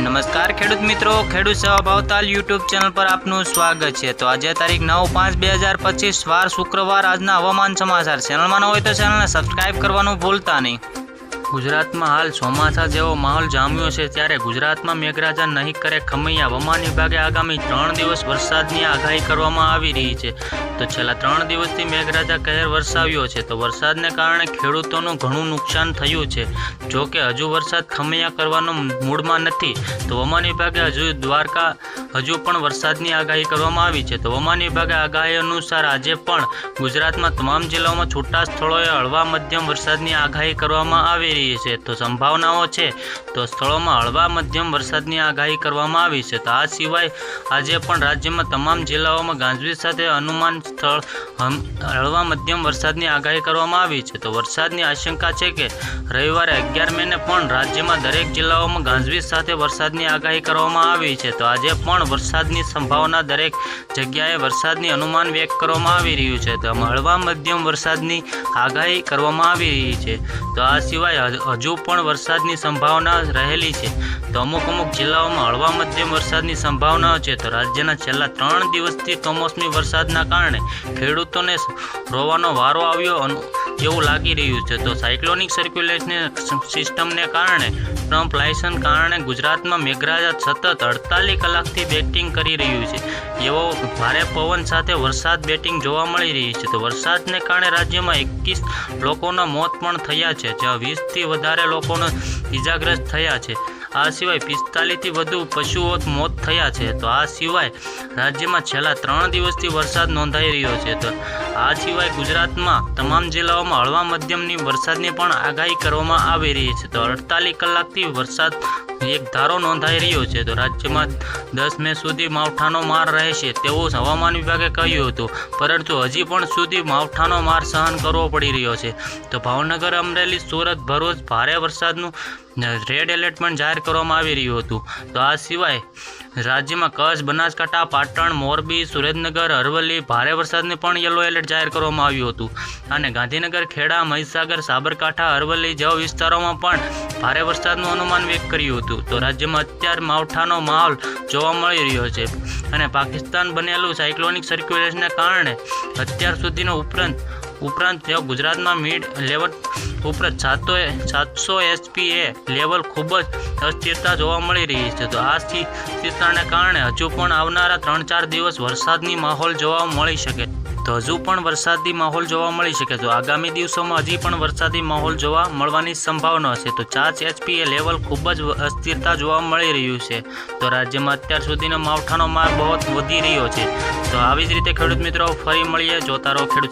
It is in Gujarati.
નમસ્કાર, ખેડૂત મિત્રો. ખેડૂત સેવા ભાવતાલ યુટ્યુબ ચેનલ પર આપનું સ્વાગત છે. તો આજે તારીખ નવ પાંચ બે હજાર પચીસ, વાર શુક્રવાર આજના હવામાન સમાચાર. ચેનલમાં ન હોય તો ચેનલને સબસ્ક્રાઇબ કરવાનું ભૂલતા નહીં. ગુજરાતમાં હાલ ચોમાસા જેવો માહોલ જામ્યો છે ત્યારે ગુજરાતમાં મેઘરાજા નહીં કરે ખમૈયા. હવામાન વિભાગે આગામી ત્રણ દિવસ વરસાદની આગાહી કરવામાં આવી રહી છે. તો છેલ્લા ત્રણ દિવસથી મેઘરાજા કહેર વરસાવ્યો છે. તો વરસાદને કારણે ખેડૂતોનું ઘણું નુકસાન થયું છે. જો કે હજુ વરસાદ ખમૈયા કરવાનો મૂડમાં નથી. તો હવામાન વિભાગે હજુ દ્વારકા હજુ પણ વરસાદની આગાહી કરવામાં આવી છે. તો હવામાન વિભાગે આગાહી અનુસાર આજે પણ ગુજરાતમાં તમામ જિલ્લાઓમાં છૂટા સ્થળોએ હળવા મધ્યમ વરસાદની આગાહી કરવામાં આવી રહી છે. તો સંભાવનાઓ છે. તો સ્થળોમાં હળવા મધ્યમ વરસાદની આગાહી કરવામાં આવી છે. તો આ સિવાય આજે પણ રાજ્યમાં તમામ જિલ્લાઓમાં ગાંજવીજ સાથે અનુમાન સ્થળ હળવા મધ્યમ વરસાદની આગાહી કરવામાં આવી છે. તો વરસાદની આશંકા છે કે રવિવારે અગિયાર મેને પણ રાજ્યમાં દરેક જિલ્લાઓમાં ગાંજવીજ સાથે વરસાદની આગાહી કરવામાં આવી છે. તો આજે પણ વરસાદની સંભાવના દરેક જગ્યાએ વરસાદની અનુમાન વ્યક્ત કરવામાં આવી રહ્યું છે. તો હળવા મધ્યમ વરસાદની આગાહી કરવામાં આવી રહી છે. તો આ સિવાય હજ- પણ વરસાદની સંભાવના રહેલી છે. તો અમુક અમુક જિલ્લાઓમાં હળવા મધ્યમ વરસાદની સંભાવના છે. તો રાજ્યના છેલ્લા ત્રણ દિવસથી કમોસમી વરસાદના કારણે ખેડૂતોને રોવાનો વારો આવ્યો એવું લાગી રહ્યું છે. તો સાયક્લોનિક સર્ક્યુલેશન સિસ્ટમને કારણે ટ્રમ્પ લાયસન કારણે ગુજરાતમાં મેઘરાજા સતત અડતાલીસ કલાકથી બેટિંગ કરી રહ્યું છે. એવો ભારે પવન સાથે વરસાદ બેટિંગ જોવા મળી રહી છે. તો વરસાદને કારણે રાજ્યમાં એકવીસ લોકોના મોત પણ થયા છે. જ્યાં વીસથી વધારે લોકોને ઇજાગ્રસ્ત થયા છે. આ સિવાય પિસ્તાલીસથી વધુ પશુઓ મોત થયા છે. તો આ સિવાય રાજ્યમાં છેલ્લા ત્રણ દિવસથી વરસાદ નોંધાઈ રહ્યો છે. તો આ સિવાય ગુજરાતમાં તમામ જિલ્લાઓમાં હળવા મધ્યમની વરસાદની પણ આગાહી કરવામાં આવી રહી છે. તો અડતાલીસ કલાકથી વરસાદ એક ધારો નોંધાઈ રહ્યો છે તો રાજ્યમાં દસ મે સુધી માવઠાનો માર રહેશે તેવું હવામાન વિભાગે કહ્યું હતું. પરંતુ હજી પણ સુધી માવઠાનો માર સહન કરવો પડી રહ્યો છે. તો ભાવનગર, અમરેલી, સુરત, ભરૂચ ભારે વરસાદનું રેડ એલર્ટ પણ જાહેર કરવામાં આવી રહ્યું હતું. તો આ સિવાય રાજ્યમાં કચ્છ, બનાસકાંઠા, પાટણ, મોરબી, સુરેન્દ્રનગર, અરવલ્લી ભારે વરસાદને પણ યલો એલર્ટ જાહેર કરવામાં આવ્યું હતું. અને ગાંધીનગર, ખેડા, મહીસાગર, સાબરકાંઠા, અરવલ્લી જેવા વિસ્તારોમાં પણ ભારે વરસાદનું અનુમાન વ્યક્ત કર્યું હતું. તો રાજ્યમાં અત્યારે માવઠાનો માહોલ જોવા મળી રહ્યો છે અને પાકિસ્તાન બનેલું સાયક્લોનિક સર્ક્યુલેશનને કારણે અત્યાર સુધીનો ઉપરાંત ઉપરાંત તેઓ ગુજરાતમાં મિડ લેવલ ઉપરાંત સાતો સાતસો એચપીએ લેવલ ખૂબ જ અસ્થિરતા જોવા મળી રહી છે. તો આ સ્થિતિને કારણે હજુ પણ આવનારા ત્રણ ચાર દિવસ વરસાદની માહોલ જોવા મળી શકે. તો હજુ પણ વરસાદી માહોલ જોવા મળી શકે છે. આગામી દિવસોમાં હજી પણ વરસાદી માહોલ જોવા મળવાની સંભાવના છે. તો ચાર એચપીએ લેવલ ખૂબ જ અસ્થિરતા જોવા મળી રહ્યું છે. તો રાજ્યમાં અત્યાર સુધીનો માવઠાનો માર બહુ વધી રહ્યો છે. તો આવી જ રીતે ખેડૂત મિત્રો, ફરી મળીએ. જોતા રહો ખેડૂત